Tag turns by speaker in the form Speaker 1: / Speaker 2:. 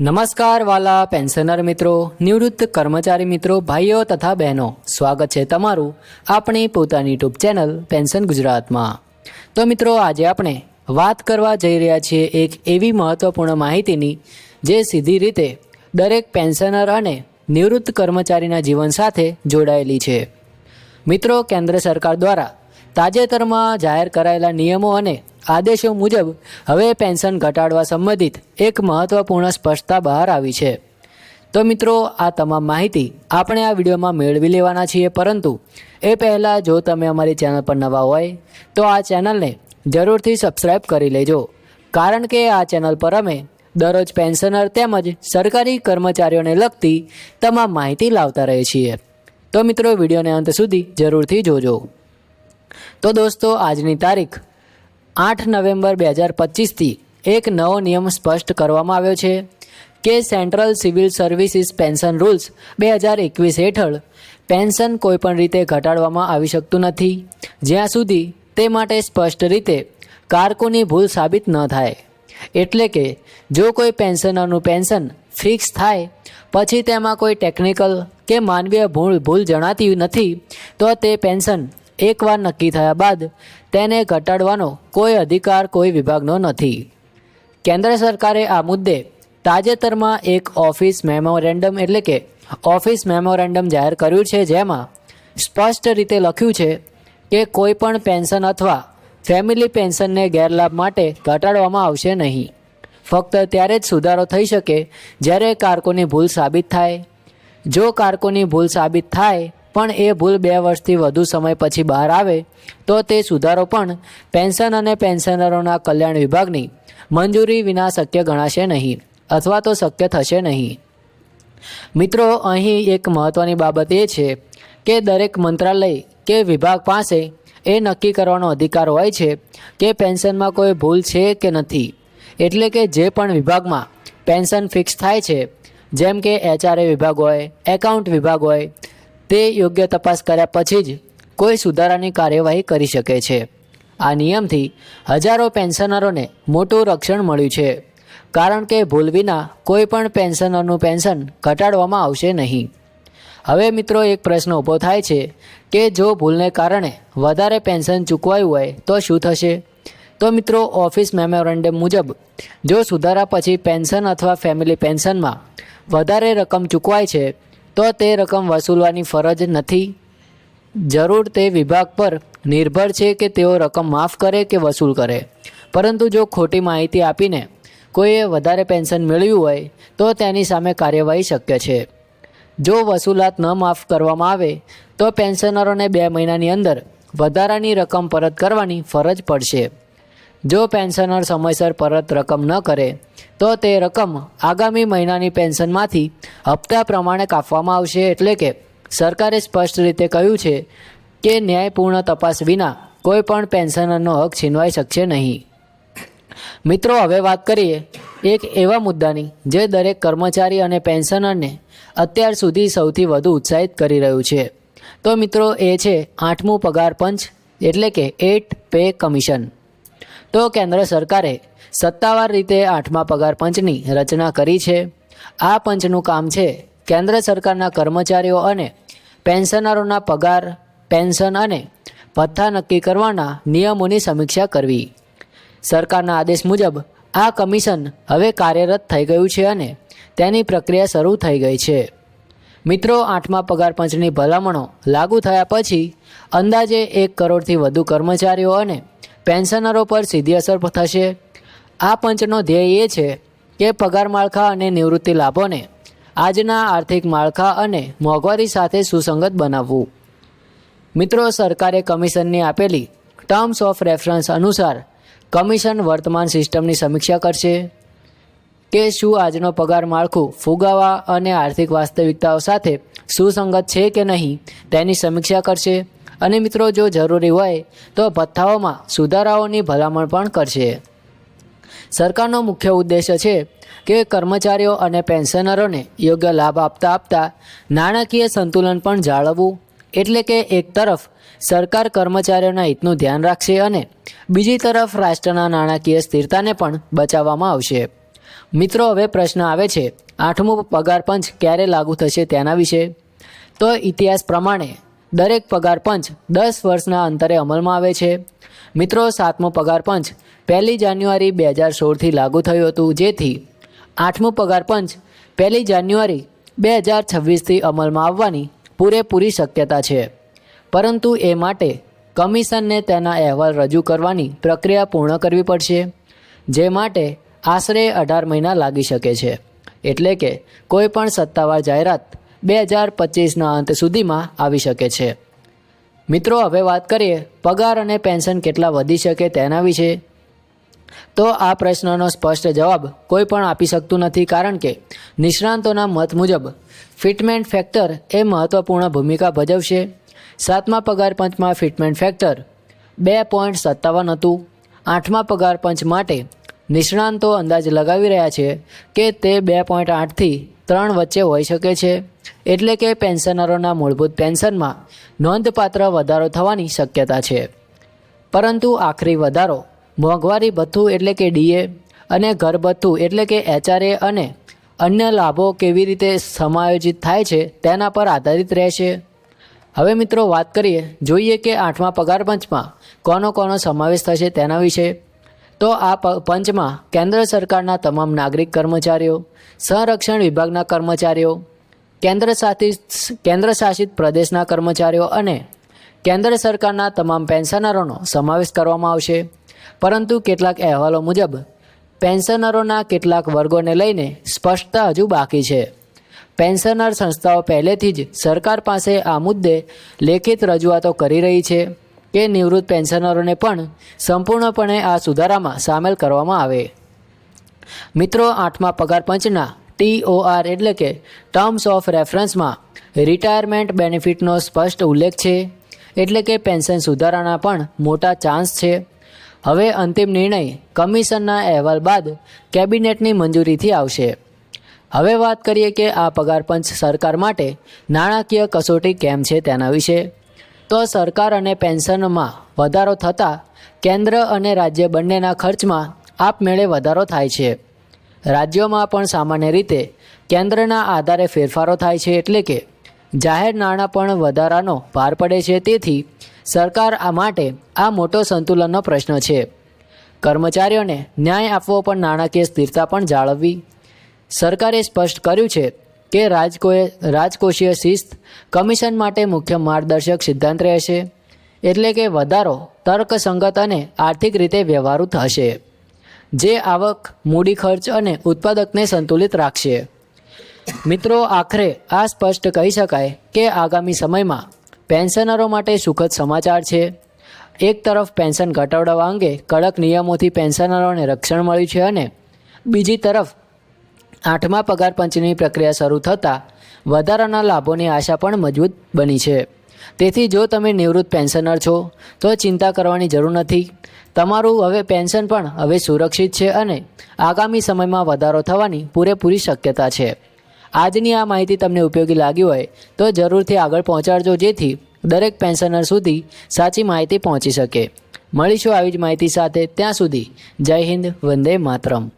Speaker 1: નમસ્કાર વાલા પેન્શનર મિત્રો, નિવૃત્ત કર્મચારી મિત્રો, ભાઈઓ તથા બહેનો. સ્વાગત છે તમારું આપણી પોતાની યુટ્યુબ ચેનલ પેન્શન ગુજરાતમાં. તો મિત્રો, આજે આપણે વાત કરવા જઈ રહ્યા છીએ એક એવી મહત્ત્વપૂર્ણ માહિતીની, જે સીધી રીતે દરેક પેન્શનર અને નિવૃત્ત કર્મચારીના જીવન સાથે જોડાયેલી છે. મિત્રો, કેન્દ્ર સરકાર દ્વારા તાજેતરમાં જાહેર કરાયેલા નિયમો અને આદેશો મુજબ હવે પેન્શન ઘટાડવા સંબંધિત એક મહત્વપૂર્ણ સ્પષ્ટતા બહાર આવી છે. તો મિત્રો, આ તમામ માહિતી આપણે આ વિડીયોમાં મેળવી લેવાના છીએ, પરંતુ એ પહેલાં જો તમે અમારી ચેનલ પર નવા હોય, તો આ ચેનલને જરૂરથી સબસ્ક્રાઈબ કરી લેજો. કારણ કે આ ચેનલ પર અમે દરરોજ પેન્શનર તેમજ સરકારી કર્મચારીઓને લગતી તમામ માહિતી લાવતા રહીએ છીએ. તો મિત્રો, વિડીયોને અંત સુધી જરૂરથી જોજો. તો દોસ્તો, આજની તારીખ આઠ નવેમ્બર બે હજાર પચીસથી એક નવો નિયમ સ્પષ્ટ કરવામાં આવ્યો છે કે central civil services pension rules બે હજાર એકવીસ હેઠળ પેન્શન કોઈપણ રીતે ઘટાડવામાં આવી શકતું નથી. જ્યાં સુધી તે માટે સ્પષ્ટ રીતે કારકુની ભૂલ સાબિત ન થાય. એટલે કે જો કોઈ પેન્શનરનું પેન્શન ફિક્સ થાય, પછી તેમાં કોઈ ટેકનિકલ કે માનવીય ભૂલ ભૂલ જણાતી નથી, તો તે પેન્શન એકવાર નક્કી થયા બાદ તેને ઘટાડવાનો કોઈ અધિકાર કોઈ વિભાગનો નથી. કેન્દ્ર સરકારે આ મુદ્દે તાજેતરમાં એક ઓફિસ મેમોરેન્ડમ એટલે કે ઓફિસ મેમોરેન્ડમ જાહેર કર્યું છે, જેમાં સ્પષ્ટ રીતે લખ્યું છે કે કોઈ પણ પેન્શન અથવા ફેમિલી પેન્શનને ગેરલાભ માટે ઘટાડવામાં આવશે નહીં. ફક્ત ત્યારે જ સુધારો થઈ શકે જ્યારે કારકોની ભૂલ સાબિત થાય. જો કારકોની ભૂલ સાબિત થાય પણ એ ભૂલ બે વર્ષથી વધુ સમય પછી બહાર આવે, તો તે સુધારો પણ પેન્શન અને પેન્શનરોના કલ્યાણ વિભાગની મંજૂરી વિના શક્ય ગણાશે નહીં, અથવા તો શક્ય થશે નહીં. મિત્રો, અહીં એક મહત્ત્વની બાબત એ છે કે દરેક મંત્રાલય કે વિભાગ પાસે એ નક્કી કરવાનો અધિકાર હોય છે કે પેન્શનમાં કોઈ ભૂલ છે કે નથી. એટલે કે જે પણ વિભાગમાં પેન્શન ફિક્સ થાય છે, જેમ કે એચઆરએ વિભાગ હોય, એકાઉન્ટ વિભાગ હોય તે યોગ્ય તપાસ કર્યા પછી જ કોઈ સુધારાની કાર્યવાહી કરી શકે છે. આ નિયમથી હજારો પેન્શનરોને મોટું રક્ષણ મળ્યું છે. કારણ કે ભૂલ વિના કોઈ પણ પેન્શનરનું પેન્શન ઘટાડવામાં આવશે નહીં. હવે મિત્રો એક પ્રશ્ન ઊભો થાય છે કે જો ભૂલને કારણે વધારે પેન્શન ચૂકવાયું હોય તો શું થશે? તો મિત્રો ઓફિસ મેમોરેન્ડમ મુજબ જો સુધારા પછી પેન્શન અથવા ફેમિલી પેન્શનમાં વધારે રકમ ચૂકવાય છે તો તે રકમ વસૂલવાની ફરજ નથી. જરૂર તે વિભાગ પર નિર્ભર છે કે તેઓ રકમ માફ કરે કે વસૂલ કરે. પરંતુ જો ખોટી માહિતી આપીને કોઈએ વધારે પેન્શન મેળવ્યું હોય, તો તેની સામે કાર્યવાહી શક્ય છે. જો વસૂલાત ન માફ કરવામાં આવે, તો પેન્શનરોને બે મહિનાની અંદર વધારાની રકમ પરત કરવાની ફરજ પડશે. જો પેન્શનર સમયસર પરત રકમ ન કરે તો તે રકમ આગામી મહિનાની પેન્શનમાંથી હપ્તા પ્રમાણે કાપવામાં આવશે એટલે કે સરકારે સ્પષ્ટ રીતે કહ્યું છે કે ન્યાયપૂર્ણ તપાસ વિના કોઈ પણ પેન્શનરનો હક છીનવાઈ શકશે નહીં. મિત્રો, હવે વાત કરીએ એક એવા મુદ્દાની જે દરેક કર્મચારી અને પેન્શનરને અત્યાર સુધી સૌથી વધુ ઉત્સાહિત કરી રહ્યું છે. તો મિત્રો, એ છે આઠમું પગાર પંચ એટલે કે એટ પે કમિશન. તો કેન્દ્ર સરકારે સત્તાવાર રીતે આઠમા પગાર પંચની રચના કરી છે. આ પંચનું કામ છે કેન્દ્ર સરકારના કર્મચારીઓ અને પેન્શનરોના પગાર, પેન્શન અને ભથ્થા નક્કી કરવાના નિયમોની સમીક્ષા કરવી. સરકારના આદેશ મુજબ આ કમિશન હવે કાર્યરત થઈ ગયું છે અને તેની પ્રક્રિયા શરૂ થઈ ગઈ છે. મિત્રો, આઠમા પગાર પંચની ભલામણો લાગુ થયા પછી અંદાજે એક કરોડથી વધુ કર્મચારીઓ અને પેન્શનરો પર સીધી અસર થશે. આ પંચનો ધ્યેય એ છે કે પગાર માળખા અને નિવૃત્તિ લાભોને આજના આર્થિક માળખા અને મોંઘવારી સાથે સુસંગત બનાવવું. મિત્રો, સરકારે કમિશનની આપેલી ટર્મ્સ ઓફ રેફરન્સ અનુસાર કમિશન વર્તમાન સિસ્ટમની સમીક્ષા કરશે કે શું આજનો પગાર માળખું ફુગાવા અને આર્થિક વાસ્તવિકતાઓ સાથે સુસંગત છે કે નહીં તેની સમીક્ષા કરશે અને મિત્રો, જો જરૂરી હોય તો ભથ્થાઓમાં સુધારાઓની ભલામણ પણ કરશે. સરકારનો મુખ્ય ઉદ્દેશ્ય છે કે કર્મચારીઓ અને પેન્શનરોને યોગ્ય લાભ આપતા આપતા નાણાકીય સંતુલન પણ જાળવવું. એટલે કે એક તરફ સરકાર કર્મચારીઓના હિતનું ધ્યાન રાખશે અને બીજી તરફ રાષ્ટ્રના નાણાકીય સ્થિરતાને પણ બચાવવામાં આવશે. મિત્રો, હવે પ્રશ્ન આવે છે, આઠમું પગાર પંચ ક્યારે લાગુ થશે તેના વિશે? તો ઇતિહાસ પ્રમાણે દરેક પગાર પંચ દસ વર્ષના અંતરે અમલમાં આવે છે. મિત્રો, સાતમો પગાર પંચ. પહેલી જાન્યુઆરી બે હજાર સોળથી લાગુ થયું હતું, જેથી આઠમું પગાર પંચ પહેલી જાન્યુઆરી બે હજાર છવ્વીસથી અમલમાં આવવાની પૂરેપૂરી શક્યતા છે. પરંતુ એ માટે કમિશનને તેના અહેવાલ રજૂ કરવાની પ્રક્રિયા પૂર્ણ કરવી પડશે, જે માટે આશરે અઢાર મહિના લાગી શકે છે. એટલે કે કોઈપણ સત્તાવાર જાહેરાત બે હજાર પચીસના અંત સુધીમાં આવી શકે છે. મિત્રો, હવે વાત કરીએ, પગાર અને પેન્શન કેટલા વધી શકે તેના વિશે? તો આ પ્રશ્નનો સ્પષ્ટ જવાબ કોઈ પણ આપી શકતું નથી, કારણ કે નિષ્ણાંતોના મત મુજબ ફિટમેન્ટ ફેક્ટર એ મહત્વપૂર્ણ ભૂમિકા ભજવશે. સાતમા પગાર પંચમાં ફિટમેન્ટ ફેક્ટર બે પોઈન્ટ સત્તાવન હતું. આઠમા પગાર પંચ માટે નિષ્ણાંતો અંદાજ લગાવી રહ્યા છે કે તે બે પોઈન્ટ આઠથી ત્રણ વચ્ચે હોઈ શકે છે. એટલે કે પેન્શનરોના મૂળભૂત પેન્શનમાં નોંધપાત્ર વધારો થવાની શક્યતા છે. પરંતુ આખરી વધારો મોંઘવારી ભથ્થું એટલે કે ડીએ અને ઘર એટલે કે એચઆરએ અને અન્ય લાભો કેવી રીતે સમાયોજિત થાય છે તેના પર આધારિત રહેશે. હવે મિત્રો વાત કરીએ, જોઈએ કે આઠમા પગાર પંચમાં કોનો કોનો સમાવેશ થશે તેના વિશે. તો આ પંચમાં કેન્દ્ર સરકારના તમામ નાગરિક કર્મચારીઓ, સંરક્ષણ વિભાગના કર્મચારીઓ, કેન્દ્ર શાસિત કેન્દ્ર શાસિત પ્રદેશના કર્મચારીઓ અને કેન્દ્ર સરકારના તમામ પેન્શનરોનો સમાવેશ કરવામાં આવશે. પરંતુ કેટલાક અહેવાલો મુજબ, પેન્શનરોના કેટલાક વર્ગોને લઈને સ્પષ્ટતા હજુ બાકી છે. પેન્શનર સંસ્થાઓ પહેલેથી જ સરકાર પાસે આ મુદ્દે લેખિત રજૂઆતો કરી રહી છે. કે નિવૃત્ત પેન્શનરોને પણ સંપૂર્ણપણે આ સુધારામાં સામેલ કરવામાં આવે. મિત્રો, આઠમા પગાર પંચના ટીઓઆર એટલે કે ટર્મ્સ ઓફ રેફરન્સમાં રિટાયરમેન્ટ બેનિફિટનો સ્પષ્ટ ઉલ્લેખ છે. એટલે કે પેન્શન સુધારાના પણ મોટા ચાન્સ છે. હવે અંતિમ નિર્ણય કમિશનના અહેવાલ બાદ કેબિનેટની મંજૂરીથી આવશે. હવે વાત કરીએ કે આ પગારપંચ સરકાર માટે નાણાકીય કસોટી કેમ છે તેના વિશે. તો સરકાર અને પેન્શનમાં વધારો થતાં કેન્દ્ર અને રાજ્ય બંનેના ખર્ચમાં આપમેળે વધારો થાય છે. રાજ્યોમાં પણ સામાન્ય રીતે કેન્દ્રના આધારે ફેરફારો થાય છે એટલે કે જાહેર નાણાં પણ વધારાનો ભાર પડે છે. તેથી સરકાર આ માટે આ મોટો સંતુલનનો પ્રશ્ન છે. કર્મચારીઓને ન્યાય આપવો પણ નાણાકીય સ્થિરતા પણ જાળવવી. સરકારે સ્પષ્ટ કર્યું છે કે રાજકોએ રાજકોષીય શિસ્ત કમિશન માટે મુખ્ય માર્ગદર્શક સિદ્ધાંત રહેશે, એટલે કે વધારો તર્કસંગત અને આર્થિક રીતે વ્યવહારુ થશે, જે આવક, મૂડી ખર્ચ અને ઉત્પાદકને સંતુલિત રાખશે. મિત્રો, આખરે આ સ્પષ્ટ કહી શકાય કે આગામી સમયમાં પેન્શનરો માટે સુખદ સમાચાર છે. એક તરફ પેન્શન ઘટાડવા અંગે કડક નિયમોથી પેન્શનરોને રક્ષણ મળ્યું છે અને બીજી તરફ આઠમા પગાર પંચની પ્રક્રિયા શરૂ થતાં વધારાના લાભોની આશા પણ મજબૂત બની છે. તેથી જો તમે નિવૃત્ત પેન્શનર છો, તો ચિંતા કરવાની જરૂર નથી. તમારું હવે પેન્શન પણ હવે સુરક્ષિત છે અને આગામી સમયમાં વધારો થવાની પૂરેપૂરી શક્યતા છે. આજની આ માહિતી તમને ઉપયોગી લાગી હોય, તો જરૂરથી આગળ પહોંચાડજો જેથી દરેક પેન્શનર સુધી સાચી માહિતી પહોંચી શકે. મળીશું આવી જ માહિતી સાથે. ત્યાં સુધી જય હિન્દ, વંદે માતરમ.